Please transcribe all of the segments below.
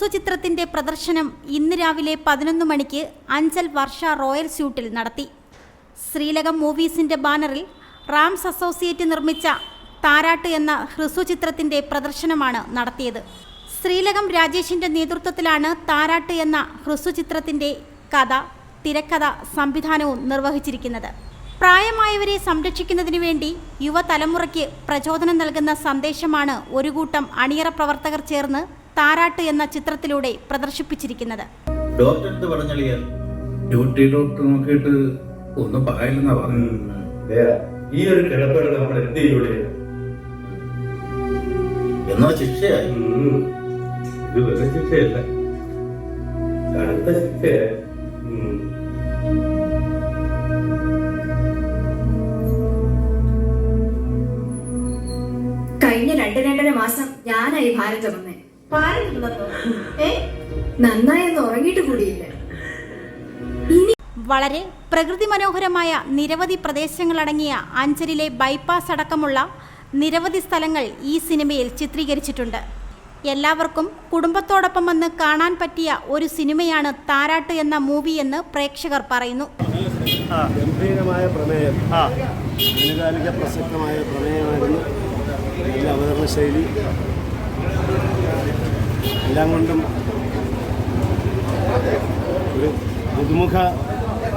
ഹ്രസ്വ ചിത്രത്തിന്റെ പ്രദർശനം ഇന്ന് രാവിലെ പതിനൊന്ന് മണിക്ക് അഞ്ചൽ വർഷ റോയൽ സ്യൂട്ടിൽ നടത്തി. ശ്രീലകം മൂവീസിന്റെ ബാനറിൽ റാംസ് അസോസിയേറ്റ് നിർമ്മിച്ച താരാട്ട് എന്ന ഹ്രസ്വചിത്രത്തിന്റെ പ്രദർശനമാണ് നടത്തിയത്. ശ്രീലകം രാജേഷിന്റെ നേതൃത്വത്തിലാണ് താരാട്ട് എന്ന ഹ്രസ്വചിത്രത്തിന്റെ കഥ തിരക്കഥ സംവിധാനവും നിർവഹിച്ചിരിക്കുന്നത്. പ്രായമായവരെ സംരക്ഷിക്കുന്നതിനു വേണ്ടി യുവതലമുറയ്ക്ക് പ്രചോദനം നൽകുന്ന സന്ദേശമാണ് ഒരു കൂട്ടം അണിയറ പ്രവർത്തകർ ചേർന്ന് താരാട്ട് എന്ന ചിത്രത്തിലൂടെ പ്രദർശിപ്പിച്ചിരിക്കുന്നത്. ഡോക്ടർ പറഞ്ഞളിയാൽ. ഡ്യൂട്ടി ഡോക്ടർ നോക്കിയിട്ട് ഒന്നും പറയില്ലെന്നാ പറഞ്ഞു ഈ ഒരു കിടപ്പേട് നമ്മൾ എന്ത് ചെയ്യൂടെ? എന്നാ ശിക്ഷയായി. ഇത് വെറുതെ ശിക്ഷയല്ല. കടുത്ത ശിക്ഷയായി. കഴിഞ്ഞ രണ്ട് രണ്ടര മാസം ഞാനായി ഭാരം ചുമന്നേ ഏ? നന്നായി ഒന്ന് ഉറങ്ങിയിട്ട് കൂടിയില്ല? വളരെ പ്രകൃതി മനോഹരമായ നിരവധി പ്രദേശങ്ങളടങ്ങിയ അഞ്ചലിലെ ബൈപ്പാസ് അടക്കമുള്ള നിരവധി സ്ഥലങ്ങൾ ഈ സിനിമയിൽ ചിത്രീകരിച്ചിട്ടുണ്ട്. എല്ലാവർക്കും കുടുംബത്തോടൊപ്പം വന്ന് കാണാൻ പറ്റിയ ഒരു സിനിമയാണ് താരാട്ട് എന്ന മൂവി എന്ന് പ്രേക്ഷകർ പറയുന്നു. ഗംഭീരമായ പ്രമേയം. പ്രസക്തമായ പ്രമേയമായിരുന്നു. അവതരണ ശൈലി എല്ലാം കൊണ്ടും ഒരു പുതുമുഖ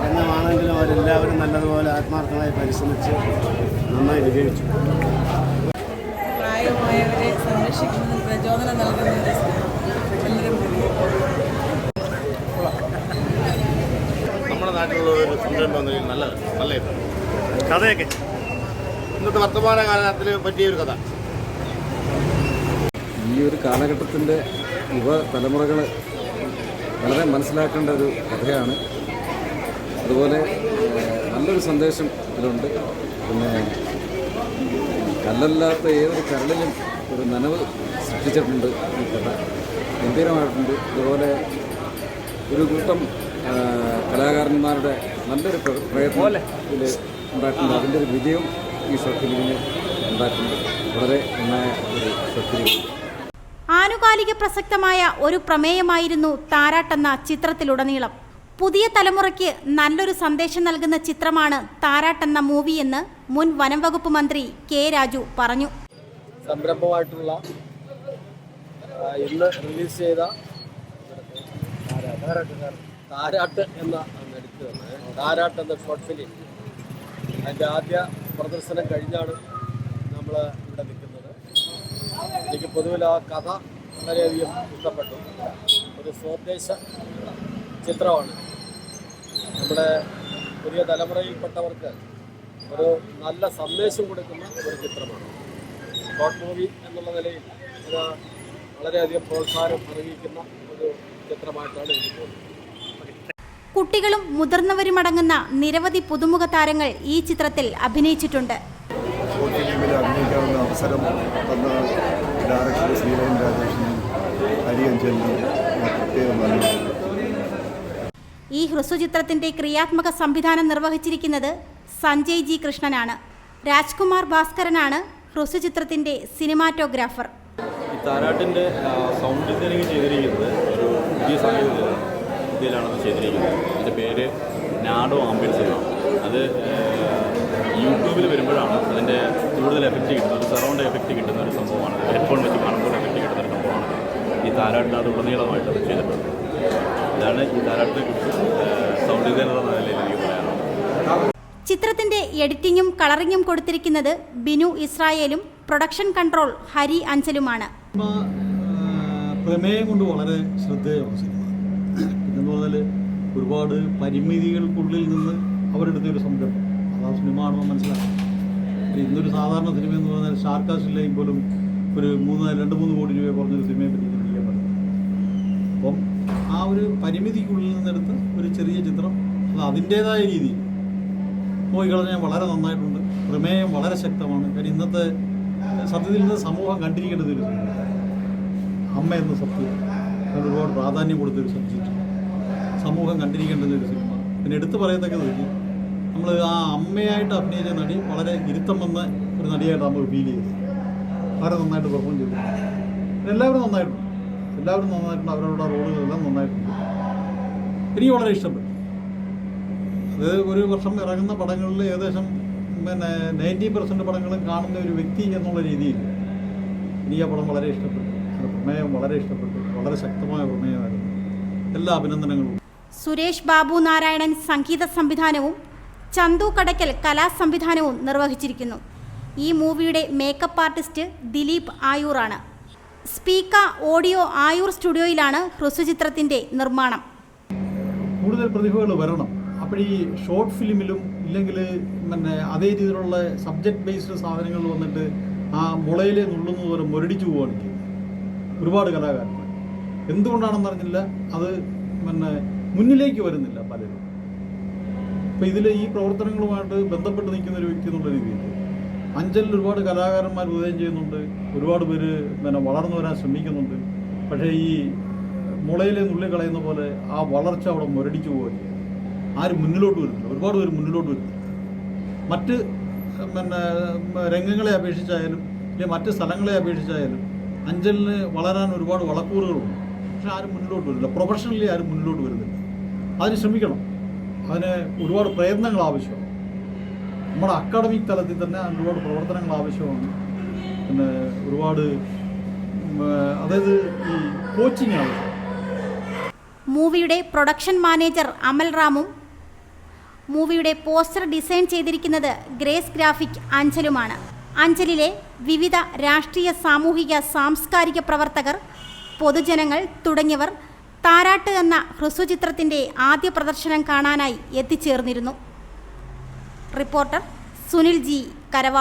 എന്നമാണെങ്കിലും അവരെല്ലാവരും നല്ലതുപോലെ ആത്മാർത്ഥമായി പരിശ്രമിച്ച് നന്നായി വിജയിച്ചു. പ്രായമായവരെ സംരക്ഷിക്കുന്നതിന് പ്രചോദനം നൽകുന്നുണ്ട് നമ്മുടെ നാട്ടിലുള്ള ഒരു സംരംഭം എന്ന നല്ല നല്ല കഥയൊക്കെ. ഇന്നത്തെ വർത്തമാന കാലത്തിൽ പറ്റിയ ഒരു കഥ. ഒരു കാലഘട്ടത്തിന്റെ യുവ തലമുറകൾ വളരെ മനസ്സിലാക്കേണ്ട ഒരു കഥയാണ്. അതുപോലെ നല്ലൊരു സന്ദേശം ഇതിലുണ്ട്. പിന്നെ കല്ലല്ലാത്ത ഏതൊരു കരളിലും ഒരു നനവ് സൃഷ്ടിച്ചിട്ടുണ്ട് ഈ കഥ. ഗംഭീരമായിട്ടുണ്ട്. അതുപോലെ ഒരു കൂട്ടം കലാകാരന്മാരുടെ നല്ലൊരു പ്രയത്നം ഇതിൽ ഉണ്ടായിട്ടുണ്ട്. അതിന്റെ ഒരു വിജയം ഈ ഷോട്ടിലിങ്ങിന് ഉണ്ടായിട്ടുണ്ട്. വളരെ നന്നായ ഒരു ഷോർട്ട് ആനുകാലിക പ്രസക്തമായ ഒരു പ്രമേയമായിരുന്നു താരാട്ടെന്ന ചിത്രത്തിലുടനീളം. പുതിയ തലമുറയ്ക്ക് നല്ലൊരു സന്ദേശം നൽകുന്ന ചിത്രമാണ് താരാട്ടെന്ന മൂവിയെന്ന് മുൻ വനംവകുപ്പ് മന്ത്രി കെ രാജു പറഞ്ഞു. സംരംഭമായിട്ടുള്ള ഇന്ന് റിലീസ് ചെയ്ത താരാട്ട് എന്ന താരാട്ട് എന്ന ഷോർട്ട് ഫിലിം അതിന്റെ ആദ്യ പ്രദർശനം കഴിഞ്ഞാണ് നമ്മൾ ഇവിടെ നിൽക്കുന്നത്. എനിക്ക് പൊതുവിൽ ആ കഥ വളരെയധികം ഇഷ്ടപ്പെട്ടു. ഒരു സ്വദേശ ചിത്രമാണ്. നമ്മുടെ പുതിയ തലമുറയിൽപ്പെട്ടവർക്ക് ഒരു നല്ല സന്ദേശം കൊടുക്കുന്ന ഒരു ചിത്രമാണ്. ഷോർട്ട് മൂവി എന്നുള്ള നിലയിൽ ഇത് വളരെയധികം പ്രോത്സാഹനം അറിയിക്കുന്ന ഒരു ചിത്രമായിട്ടാണ് എനിക്ക് തോന്നുന്നത്. കുട്ടികളും മുതിർന്നവരുമടങ്ങുന്ന നിരവധി പുതുമുഖ താരങ്ങൾ ഈ ചിത്രത്തിൽ അഭിനയിച്ചിട്ടുണ്ട്. അഭിനയിക്കാവുന്ന അവസരം തന്ന ഡയറക്ടർ ശ്രീലകൻ രാജേഷിനും പ്രത്യേകം നന്ദി ഈ ഹ്രസ്വചിത്രത്തിന്റെ ക്രിയാത്മക സംവിധാനം നിർവഹിച്ചിരിക്കുന്നത് സഞ്ജയ് ജി കൃഷ്ണനാണ്. രാജ്കുമാർ ഭാസ്കരനാണ് ഹ്രസ്വചിത്രത്തിന്റെ സിനിമാറ്റോഗ്രാഫർ. ഈ താരാട്ടിന്റെ സൗണ്ട് ഡിസൈനിങ് ചെയ്തിരിക്കുന്നത് ഒരു പുതിയ സാങ്കേതിക വിദ്യയിലാണ് ചെയ്തിരിക്കുന്നത്. അതിന്റെ പേര് നാഡോ ആംബിയൻസ് എന്നാണ്. അത് യൂട്യൂബിൽ വരുമ്പോഴാണ് അതിന്റെ കൂടുതൽ എഫക്റ്റ് കിട്ടുന്നത്. സറൗണ്ട് എഫക്റ്റ് കിട്ടുന്ന ഒരു സംഭവമാണ്. ഹെഡ്ഫോൺ വെച്ച് കാണുമ്പോൾ എഫക്റ്റ് കിട്ടുന്ന ഒരു സംഭവമാണ് ഈ താരാട്ടിന് അത് ഉടനീളമായിട്ട് അത് ചെയ്തിട്ടുണ്ട്. ഇതാണ് ഈ താരാട്ടിനെ കുറിച്ച് സൗണ്ട് ഡിസൈനർ എന്ന നിലയിൽ എനിക്ക് പറയാനുള്ളത്. ചിത്രത്തിന്റെ എഡിറ്റിംഗും കളറിംഗും കൊടുത്തിരിക്കുന്നത് ബിനു ഇസ്രായേലും പ്രൊഡക്ഷൻ കൺട്രോൾ ഹരി അഞ്ചലുമാണ്. പ്രമേയം കൊണ്ട് വളരെ ശ്രദ്ധേയമാണ് സിനിമ. പിന്നെന്ന് പറഞ്ഞാൽ ഒരുപാട് പരിമിതികൾക്കുള്ളിൽ നിന്ന് അവരെടുത്ത ഒരു സംരംഭം. അതാ ആ സിനിമ ആണെന്ന് മനസ്സിലാക്കാം. ഇന്നൊരു സാധാരണ സിനിമ എന്ന് പറഞ്ഞാൽ ഷാർക്കാസ്റ്റിലേക്ക് പോലും ഒരു മൂന്ന് രണ്ട് മൂന്ന് കോടി രൂപ കുറഞ്ഞൊരു സിനിമയെ പറ്റും അപ്പം ആ ഒരു പരിമിതിക്കുള്ളിൽ നിന്നെടുത്ത് ഒരു ചെറിയ ചിത്രം അത് അതിന്റേതായ രീതിയിൽ പോയി കളഞ്ഞാൽ വളരെ നന്നായിട്ടുണ്ട്. പ്രമേയം വളരെ ശക്തമാണ്. കാര്യം ഇന്നത്തെ സത്യത്തിൽ നിന്ന് സമൂഹം കണ്ടിരിക്കേണ്ടത് ഒരു അമ്മ എന്ന സത്യം അതിന് ഒരുപാട് പ്രാധാന്യം കൊടുത്തൊരു സബ്ജക്റ്റ് സമൂഹം കണ്ടിരിക്കേണ്ടത് ഒരു സിനിമ പിന്നെ എടുത്തു പറയത്തക്കത് നമ്മൾ ആ അമ്മയായിട്ട് അഭിനയിച്ച നടി വളരെ ഇരുത്തം വന്ന ഒരു നടിയായിട്ട് നമ്മൾ ഫീൽ ചെയ്തത് വളരെ നന്നായിട്ട് പെർഫോം ചെയ്തു എല്ലാവരും നന്നായിട്ടുണ്ട്. എല്ലാവരും നന്നായിട്ടുണ്ട്. അവരവരുടെ റോളുകളെല്ലാം നന്നായിട്ടുണ്ട്. എനിക്ക് വളരെ ഇഷ്ടപ്പെട്ടു. അത് ഒരു വർഷം ഇറങ്ങുന്ന പടങ്ങളിൽ ഏകദേശം പിന്നെ നയന്റി പെർസെന്റ് പടങ്ങളും കാണുന്ന ഒരു വ്യക്തി എന്നുള്ള രീതിയിൽ എനിക്ക് ആ പടം വളരെ ഇഷ്ടപ്പെട്ടു. അതിന്റെ പ്രമേയം വളരെ ഇഷ്ടപ്പെട്ടു. വളരെ ശക്തമായ പ്രമേയമായിരുന്നു. എല്ലാ അഭിനന്ദനങ്ങളും. സുരേഷ് ബാബു നാരായണൻ സംഗീത സംവിധാനവും ചന്തു കടക്കൽ കലാസംവിധാനവും നിർവഹിച്ചിരിക്കുന്നു. ഈ മൂവിയുടെ മേക്കപ്പ് ആർട്ടിസ്റ്റ് ദിലീപ് ആയൂറാണ്. സ്പീക്ക ഓഡിയോ ആയൂർ സ്റ്റുഡിയോയിലാണ് ഹ്രസ്വചിത്രത്തിന്റെ നിർമ്മാണം. കൂടുതൽ പ്രതിഭകൾ വരണം. അപ്പോൾ ഈ ഷോർട്ട് ഫിലിമിലും ഇല്ലെങ്കിൽ പിന്നെ അതേ രീതിയിലുള്ള സബ്ജക്ട് ബേസ്ഡ് സാധനങ്ങൾ വന്നിട്ട് ആ മുളയിലെ നുള്ളുന്നത് പോലെ മുരടിച്ചു പോവുകയാണ് ഒരുപാട് കലാകാരന്മാർ എന്തുകൊണ്ടാണെന്ന് അറിഞ്ഞില്ല. അത് പിന്നെ മുന്നിലേക്ക് വരുന്നില്ല പലരും. അപ്പോൾ ഇതിൽ ഈ പ്രവർത്തനങ്ങളുമായിട്ട് ബന്ധപ്പെട്ട് നിൽക്കുന്ന ഒരു വ്യക്തി എന്നുള്ള രീതിയിൽ അഞ്ചലിൽ ഒരുപാട് കലാകാരന്മാർ ഉദയം ചെയ്യുന്നുണ്ട്. ഒരുപാട് പേര് പിന്നെ വളർന്നു വരാൻ ശ്രമിക്കുന്നുണ്ട്. പക്ഷേ ഈ മുളയിലെ നുള്ളി കളയുന്ന പോലെ ആ വളർച്ച അവിടെ മുരടിച്ചു പോവുകയാണ് ആരും മുന്നിലോട്ട് വരുന്നില്ല. ഒരുപാട് പേര് മുന്നിലോട്ട് വരുന്നില്ല. മറ്റ് പിന്നെ രംഗങ്ങളെ അപേക്ഷിച്ചായാലും അല്ലെങ്കിൽ മറ്റ് സ്ഥലങ്ങളെ അപേക്ഷിച്ചായാലും അഞ്ചലിന് വളരാൻ ഒരുപാട് വളക്കൂറുകളുണ്ട്. പക്ഷെ ആരും മുന്നിലോട്ട് വരുന്നില്ല. പ്രൊഫഷണലി ആരും മുന്നിലോട്ട് വരുന്നില്ല. അതിന് ശ്രമിക്കണം. അതിന് ഒരുപാട് പ്രയത്നങ്ങൾ ആവശ്യമാണ്. നമ്മുടെ അക്കാഡമിക് തലത്തിൽ തന്നെ ഒരുപാട് പ്രവർത്തനങ്ങൾ ആവശ്യമാണ്. പിന്നെ ഒരുപാട് അതായത് ഈ കോച്ചിങ് ആവശ്യം മൂവിയുടെ പ്രൊഡക്ഷൻ മാനേജർ അമൽ റാമും മൂവിയുടെ പോസ്റ്റർ ഡിസൈൻ ചെയ്തിരിക്കുന്നത് ഗ്രേസ് ഗ്രാഫിക് അഞ്ചലുമാണ് അഞ്ചലിലെ വിവിധ രാഷ്ട്രീയ സാമൂഹിക സാംസ്കാരിക പ്രവർത്തകർ പൊതുജനങ്ങൾ തുടങ്ങിയവർ താരാട്ട് എന്ന ഹ്രസ്വചിത്രത്തിന്റെ ആദ്യ പ്രദർശനം കാണാനായി എത്തിച്ചേർന്നിരുന്നു. റിപ്പോർട്ടർ സുനിൽ ജി കരവാ